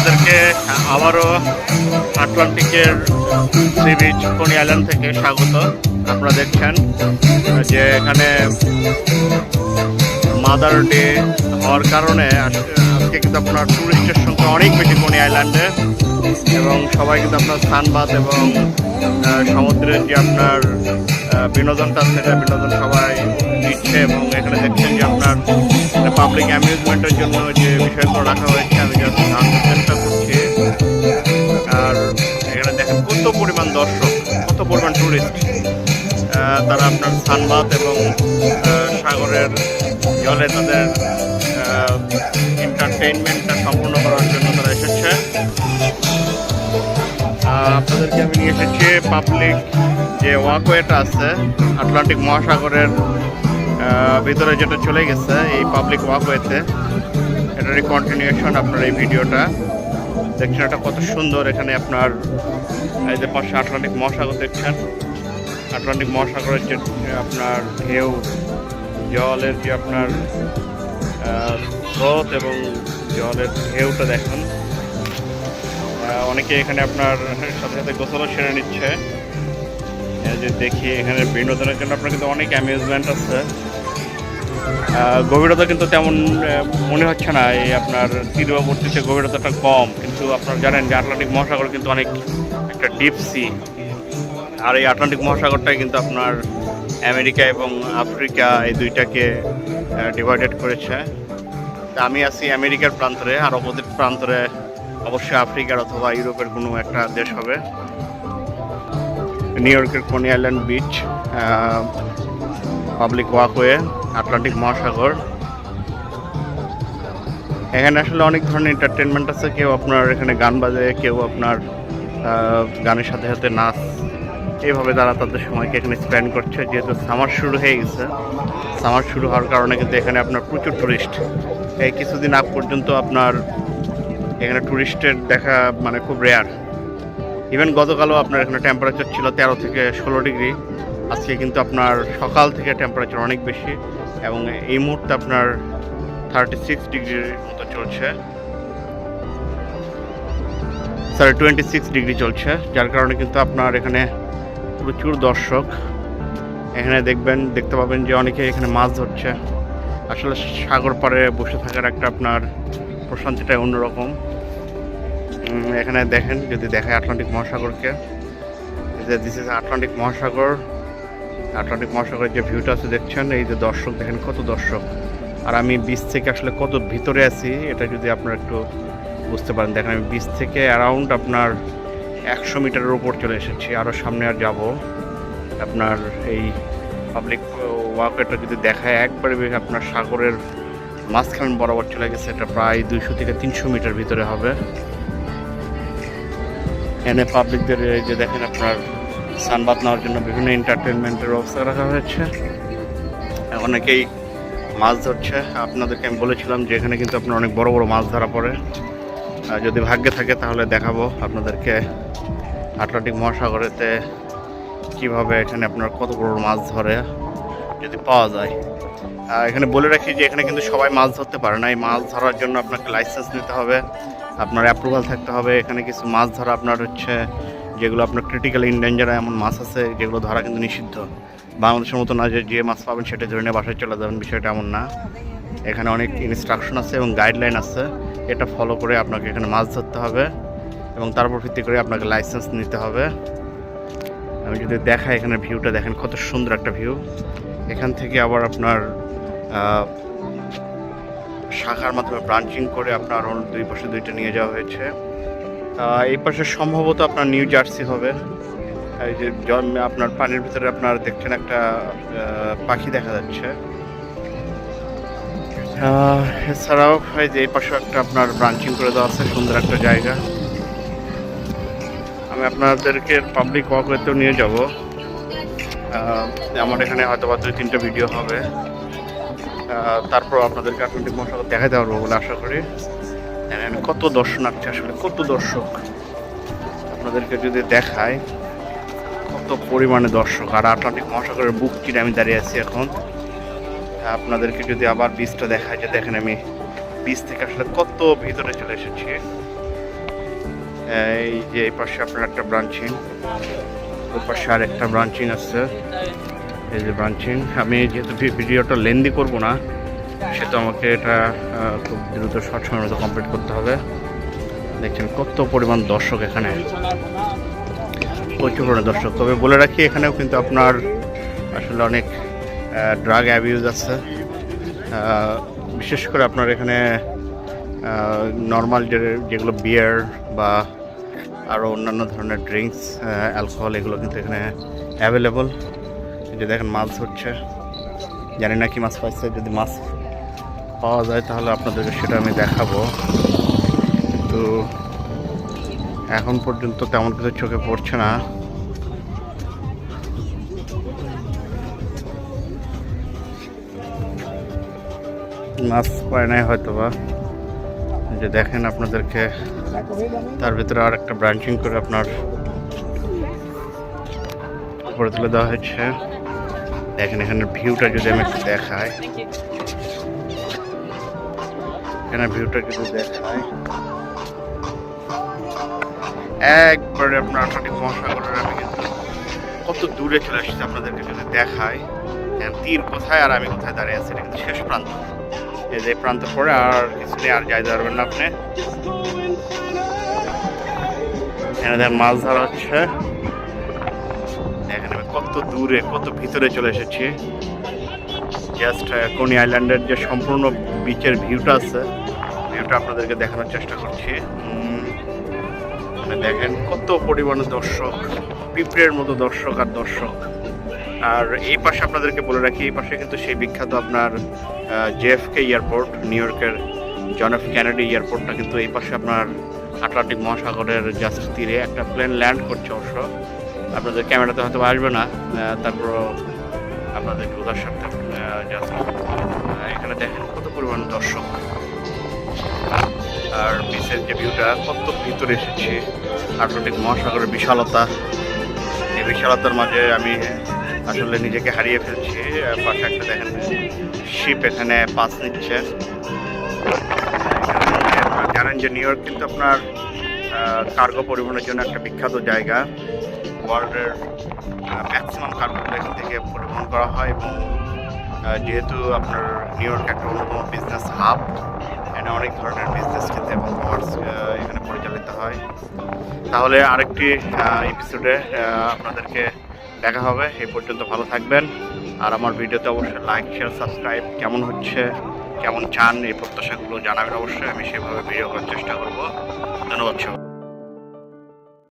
আপনাদেরকে আবারও আটলান্টিকের সি বিচ কোনি আইল্যান্ড থেকে স্বাগত। আপনারা দেখছেন যে এখানে মাদার ডে হওয়ার কারণে আজকে কিন্তু আপনার টুরিস্টের সংখ্যা অনেক বেশি কোনি আইল্যান্ডে। এবং সবাই কিন্তু আপনার স্নানবাদ এবং সমুদ্রের যে আপনার বিনোদনটা সেটা বিনোদন সবাই দিচ্ছে এবং এখানে দেখছেন যে আপনার পাবলিক অ্যামিউজমেন্টের জন্য যে বিষয়গুলো রাখা হয়েছে, আমি জাস্ট টুরিস্ট তারা আপনার স্নানবাদ এবং সাগরের জলে তাদের এন্টারটেইনমেন্টটা সম্পূর্ণ করার জন্য তারা এসেছে। আপনাদেরকে আমি নিয়ে এসেছি পাবলিক যে ওয়াকওয়েটা আছে আটলান্টিক মহাসাগরের ভিতরে যেটা চলে গেছে, এই পাবলিক ওয়াকওয়েতে এটারই কন্টিনিউশন আপনার এই ভিডিওটা। দেখছেন এটা কত সুন্দর, এখানে আপনার এই যে পাশে আটলান্টিক মহাসাগর দেখছেন। আটলান্টিক মহাসাগরের যে আপনার ঢেউ, জলের যে আপনার স্রোত এবং জলের ঢেউটা দেখুন। অনেকে এখানে আপনার সাথে সাথে গোসলও সেরে নিচ্ছে। যে দেখি, এখানে বিনোদনের জন্য আপনার কিন্তু অনেক অ্যামিউজমেন্ট আছে। গভীরতা কিন্তু তেমন মনে হচ্ছে না। এই আপনার তীরবর্তীতে গভীরতাটা কম। কিন্তু আপনারা জানেন যে আটলান্টিক মহাসাগর কিন্তু অনেক একটা ডিপ সি আর এই আটলান্টিক মহাসাগরটাই কিন্তু আপনার আমেরিকা এবং আফ্রিকা এই দুইটাকে ডিভাইডেড করেছে। আমি আছি আমেরিকার প্রান্তরে, আর অপোজিট প্রান্তরে অবশ্যই আফ্রিকার অথবা ইউরোপের কোনো একটা দেশ হবে। নিউ ইয়র্কের Coney Island beach public walkway Atlantic মহাসাগর এখানে আসলে অনেক ধরনের এন্টারটেনমেন্ট আছে। কেউ আপনার এখানে গান বাজে, কেউ আপনার গানের সাথে সাথে নাচ। এইভাবে তারা তাদের সময়কে এখানে স্পেন্ড করছে। যেহেতু সামার শুরু হয়ে গেছে সামার শুরু হওয়ার কারণে কিন্তু এখানে আপনার প্রচুর টুরিস্ট এই কিছুদিন আগ পর্যন্ত আপনার এখানে টুরিস্টের দেখা মানে খুব রেয়ার ইভেন গতকালও আপনার এখানে টেম্পারেচার ছিল তেরো থেকে ষোলো ডিগ্রি আজকে কিন্তু আপনার সকাল থেকে টেম্পারেচার অনেক বেশি এবং এই মুহূর্তে আপনার থার্টি সিক্স ডিগ্রির মতো চলছে। সরি টোয়েন্টি সিক্স ডিগ্রি চলছে, যার কারণে কিন্তু আপনার এখানে প্রচুর দর্শক। এখানে দেখবেন, দেখতে পাবেন যে অনেকে এখানে মাছ ধরছে। আসলে সাগর পাড়ে বসে থাকার একটা আপনার প্রশান্তিটাই অন্যরকম। এখানে দেখেন, যদি দেখায় আটলান্টিক মহাসাগরকে। দিস ইজ আটলান্টিক মহাসাগর। আটলান্টিক মহাসাগরের যে ভিউটা আছে, দেখছেন? এই যে দর্শক, দেখেন কত দর্শক। আর আমি বিচ থেকে আসলে কত ভিতরে আছি, এটা যদি আপনারা একটু বুঝতে পারেন। দেখেন, আমি বিচ থেকে অ্যারাউন্ড আপনার একশো মিটারের উপর চলে এসেছি। আরও সামনে আর যাব। আপনার এই পাবলিক ওয়াকওয়েটা যদি দেখায়, একবারে আপনার সাগরের মাঝখান বরাবর চলে গেছে। এটা প্রায় দুইশো থেকে তিনশো মিটার ভিতরে হবে। এনে পাবলিকদের যে দেখেন আপনার সানবাদ নেওয়ার জন্য বিভিন্ন এন্টারটেনমেন্টের ব্যবস্থা রাখা হয়েছে। অনেকেই মাছ ধরছে। আপনাদেরকে আমি বলেছিলাম যে এখানে কিন্তু আপনার অনেক বড় বড় মাছ ধরা পড়ে। যদি ভাগ্যে থাকে তাহলে দেখাবো আপনাদেরকে আটলান্টিক মহাসাগরেতে কীভাবে এখানে আপনার কত বড় মাছ ধরে যদি পাওয়া যায়। এখানে বলে রাখি যে এখানে কিন্তু সবাই মাছ ধরতে পারে না। এই মাছ ধরার জন্য আপনাকে লাইসেন্স নিতে হবে। আপনার অ্যাপ্রুভাল থাকতে হবে। এখানে কিছু মাছ ধরা আপনার হচ্ছে যেগুলো আপনার ক্রিটিক্যাল ইনডেঞ্জার এমন মাছ আছে, যেগুলো ধরা কিন্তু নিষিদ্ধ। বাংলাদেশের মতো না যে যে মাছ পাবেন সেটা ধরে নিয়ে বাসায় চলে যাবেন, বিষয়টা এমন না। এখানে অনেক ইনস্ট্রাকশন আছে এবং গাইডলাইন আছে। এটা ফলো করে আপনাকে এখানে মাছ ধরতে হবে এবং তারপর ভিত্তি করে আপনাকে লাইসেন্স নিতে হবে। আমি যদি দেখাই এখানে ভিউটা দেখেন কত সুন্দর একটা ভিউ এখান থেকে আবার আপনার শাখার মাধ্যমে ব্রাঞ্চিং করে আপনার দুই পাশে দুইটা নিয়ে যাওয়া হয়েছে। এই পাশে সম্ভবত আপনার নিউ জার্সি হবে। এই যে জল আপনার পানির ভিতরে আপনার দেখছেন একটা পাখি দেখা যাচ্ছে। এছাড়াও এই যে এই পাশে একটা আপনার ব্রাঞ্চিং করে দেওয়া আছে, সুন্দর একটা জায়গা। আমি আপনাদেরকে পাবলিক ওয়াকওয়েতেও নিয়ে যাব। আমার এখানে হয়তো বা দুই, তিনটা ভিডিও হবে। তারপর আপনাদেরকে আটলান্টিক মহাসাগর দেখাতে পারব বলে আশা করি। দেখেন কত দর্শনার্থী আসলে, কত দর্শক আপনাদেরকে যদি দেখায়, কত পরিমাণে দর্শক। আর আটলান্টিক মহাসাগরের বুক চিরে আমি দাঁড়িয়ে আছি এখন। আপনাদেরকে যদি আবার বীজটা দেখায়, যে দেখেন আমি বীজ থেকে আসলে কত ভিতরে চলে এসেছি। এই যে এই পাশে আপনার একটা ব্রাঞ্চিং ওই পাশে আর একটা ব্রাঞ্চিং আছে। এই যে ব্রাঞ্চিং আমি যেহেতু ভিডিওটা লেন্দি করব না সেটা আমাকে এটা খুব দ্রুত শর্ট সময়ের মধ্যে কমপ্লিট করতে হবে। দেখছেন কত পরিমাণ দর্শক এখানে। প্রচুর পরিমাণ দর্শক। তবে বলে রাখি, এখানেও কিন্তু আপনার আসলে অনেক ড্রাগ অ্যাবিউজ আছে। বিশেষ করে আপনার এখানে নর্মাল যে, যেগুলো বিয়ার বা আরও অন্যান্য ধরনের ড্রিঙ্কস অ্যালকোহল এগুলো কিন্তু এখানে অ্যাভেলেবল যে দেখেন মাছ হচ্ছে। জানি না কি মাছ পাইছে, যদি মাছ পাওয়া যায় তাহলে আপনাদেরকে সেটা আমি দেখাবো। কিন্তু এখন পর্যন্ত তেমন কিছু চোখে পড়ছে না। মাছ পায় নাই হয়তো বা যে দেখেন আপনাদেরকে, তার ভিতরে আর একটা ব্রাঞ্চিং করে আপনার করে তুলে দেওয়া হয়েছে। দেখেন এখানে ভিউটা যদি আমি একটু দেখাই। এখানে ভিউটা যদি দেখাই একবারে আপনার আটলান্টিক মহাসাগরের আমি কিন্তু কত দূরে চলে আসছি আপনাদেরকে যদি এখন তীর কোথায় আর আমি কোথায় দাঁড়িয়ে আছি, এটা কিন্তু শেষ প্রান্ত। এই যে প্রান্ত পরে আর কিছু নেই, আর যাইতে পারবেন না আপনি। এখানে মাছ ধরা হচ্ছে। দেখেন আমি কত দূরে, কত ভিতরে চলে এসেছি। জাস্ট কোনি আইল্যান্ডের যে সম্পূর্ণ বিচের ভিউটা আছে। ভিউটা আপনাদেরকে দেখানোর চেষ্টা করছি। মানে দেখেন কত পরিমাণে দর্শক, পিঁপড়ের মতো দর্শক আর দর্শক। আর এই পাশে আপনাদেরকে বলে রাখি, এই পাশে কিন্তু সেই বিখ্যাত আপনার জেএফকে এয়ারপোর্ট নিউ ইয়র্কের জন এফ ক্যানেডি এয়ারপোর্টটা কিন্তু এই পাশে আপনার আটলান্টিক মহাসাগরের জাস্ট তীরে একটা প্লেন ল্যান্ড করছে অবশ্য। আপনাদের ক্যামেরাতে হয়তো আসবে না। তারপর আপনাদের সাথে জাস্ট এখানে দেখেন। পরিমাণ দর্শক। আর বিচের যে ভিউটা কত ভিতরে এসেছি। আটলান্টিক মহাসাগরের বিশালতা। এই বিশালতার মাঝে আমি আসলে নিজেকে হারিয়ে ফেলছি। পাশে একটা দেখেন শিপ এখানে পাস নিচ্ছে। জানেন যে নিউ ইয়র্ক কিন্তু আপনার কার্গো পরিবহনের জন্য একটা বিখ্যাত জায়গা। ওয়ার্ল্ডের ম্যাক্সিমাম কার্গোগুলো এখান থেকে পরিবহন করা হয় এবং যেহেতু আপনার নিউ ইয়র্ক একটা অন্যতম বিজনেস হাব এখানে অনেক ধরনের বিজনেস ক্ষেত্রে এবং কমার্স এখানে পরিচালিত হয়। তাহলে আরেকটি এপিসোডে আপনাদেরকে দেখা হবে। এই পর্যন্ত ভালো থাকবেন। আর আমার ভিডিওতে অবশ্যই লাইক শেয়ার সাবস্ক্রাইব কেমন হচ্ছে? কেমন চান? এই প্রত্যাশাগুলো জানাবেন অবশ্যই। আমি সেভাবে ভিডিও করার চেষ্টা করব। ধন্যবাদ সবাই